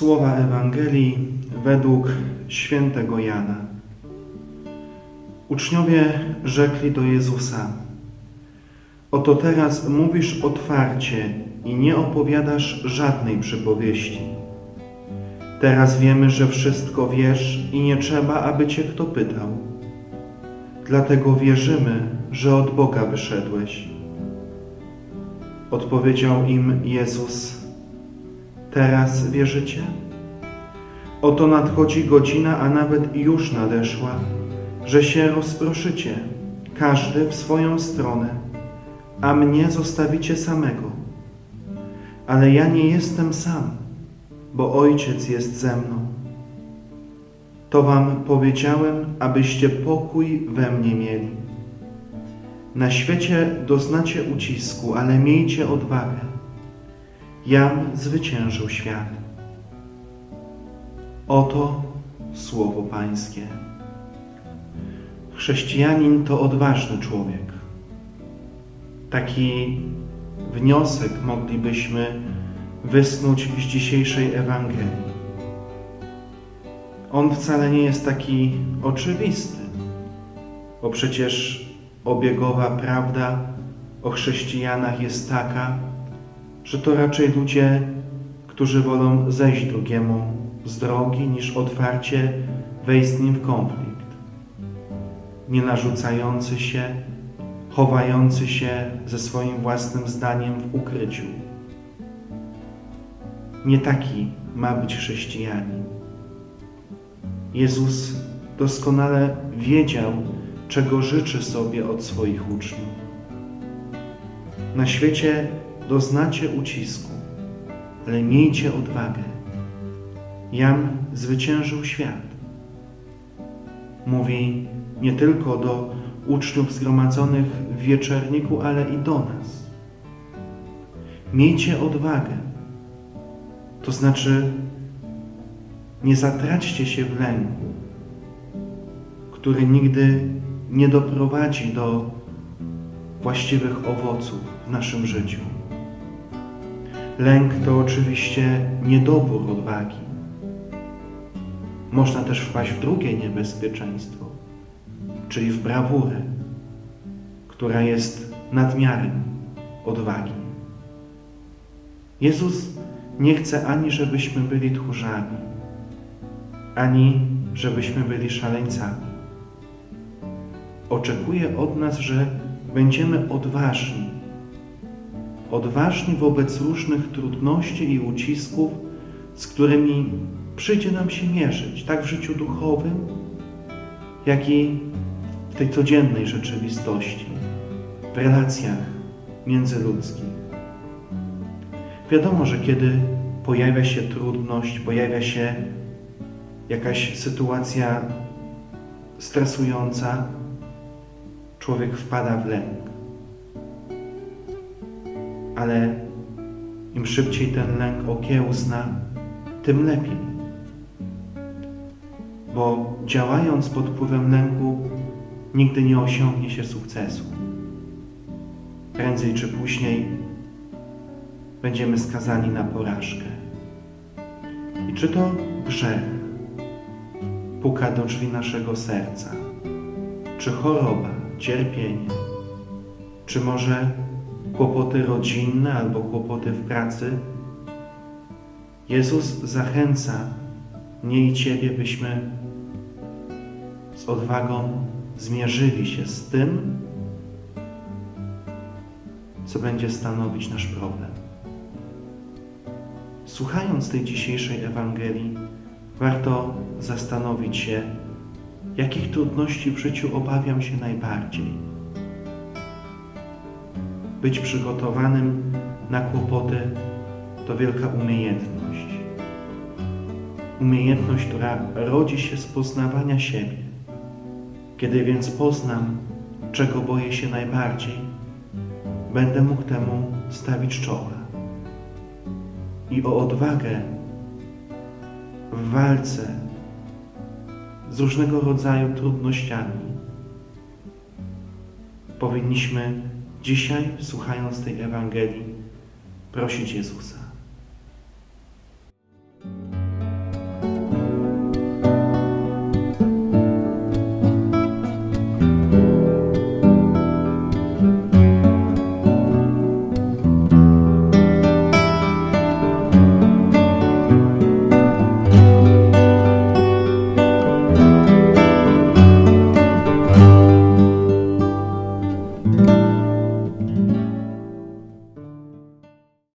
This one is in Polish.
Słowa Ewangelii według świętego Jana. Uczniowie rzekli do Jezusa: Oto teraz mówisz otwarcie i nie opowiadasz żadnej przypowieści. Teraz wiemy, że wszystko wiesz i nie trzeba, aby cię kto pytał. Dlatego wierzymy, że od Boga wyszedłeś. Odpowiedział im Jezus: Teraz wierzycie? Oto nadchodzi godzina, a nawet już nadeszła, że się rozproszycie, każdy w swoją stronę, a mnie zostawicie samego. Ale ja nie jestem sam, bo Ojciec jest ze mną. To wam powiedziałem, abyście pokój we mnie mieli. Na świecie doznacie ucisku, ale miejcie odwagę. Jam zwyciężył świat. Oto słowo Pańskie. Chrześcijanin to odważny człowiek. Taki wniosek moglibyśmy wysnuć z dzisiejszej Ewangelii. On wcale nie jest taki oczywisty, bo przecież obiegowa prawda o chrześcijanach jest taka, że to raczej ludzie, którzy wolą zejść drugiemu z drogi, niż otwarcie wejść z nim w konflikt. Nie narzucający się, chowający się ze swoim własnym zdaniem w ukryciu. Nie taki ma być chrześcijanin. Jezus doskonale wiedział, czego życzy sobie od swoich uczniów. Na świecie doznacie ucisku, ale miejcie odwagę. Jam zwyciężył świat. Mówi nie tylko do uczniów zgromadzonych w wieczerniku, ale i do nas. Miejcie odwagę. To znaczy, nie zatraćcie się w lęku, który nigdy nie doprowadzi do właściwych owoców w naszym życiu. Lęk to oczywiście niedobór odwagi. Można też wpaść w drugie niebezpieczeństwo, czyli w brawurę, która jest nadmiarem odwagi. Jezus nie chce ani żebyśmy byli tchórzami, ani żebyśmy byli szaleńcami. Oczekuje od nas, że będziemy odważni. Odważni wobec różnych trudności i ucisków, z którymi przyjdzie nam się mierzyć, tak w życiu duchowym, jak i w tej codziennej rzeczywistości, w relacjach międzyludzkich. Wiadomo, że kiedy pojawia się trudność, pojawia się jakaś sytuacja stresująca, człowiek wpada w lęk. Ale im szybciej ten lęk okiełzna, tym lepiej. Bo działając pod wpływem lęku, nigdy nie osiągnie się sukcesu. Prędzej czy później będziemy skazani na porażkę. I czy to grzech puka do drzwi naszego serca, czy choroba, cierpienie, czy może kłopoty rodzinne albo kłopoty w pracy, Jezus zachęca mnie i Ciebie, byśmy z odwagą zmierzyli się z tym, co będzie stanowić nasz problem. Słuchając tej dzisiejszej Ewangelii, warto zastanowić się, jakich trudności w życiu obawiam się najbardziej. Być przygotowanym na kłopoty to wielka umiejętność. Umiejętność, która rodzi się z poznawania siebie. Kiedy więc poznam, czego boję się najbardziej, będę mógł temu stawić czoła. I o odwagę w walce z różnego rodzaju trudnościami powinniśmy dzisiaj, słuchając tej Ewangelii, prosić Jezusa.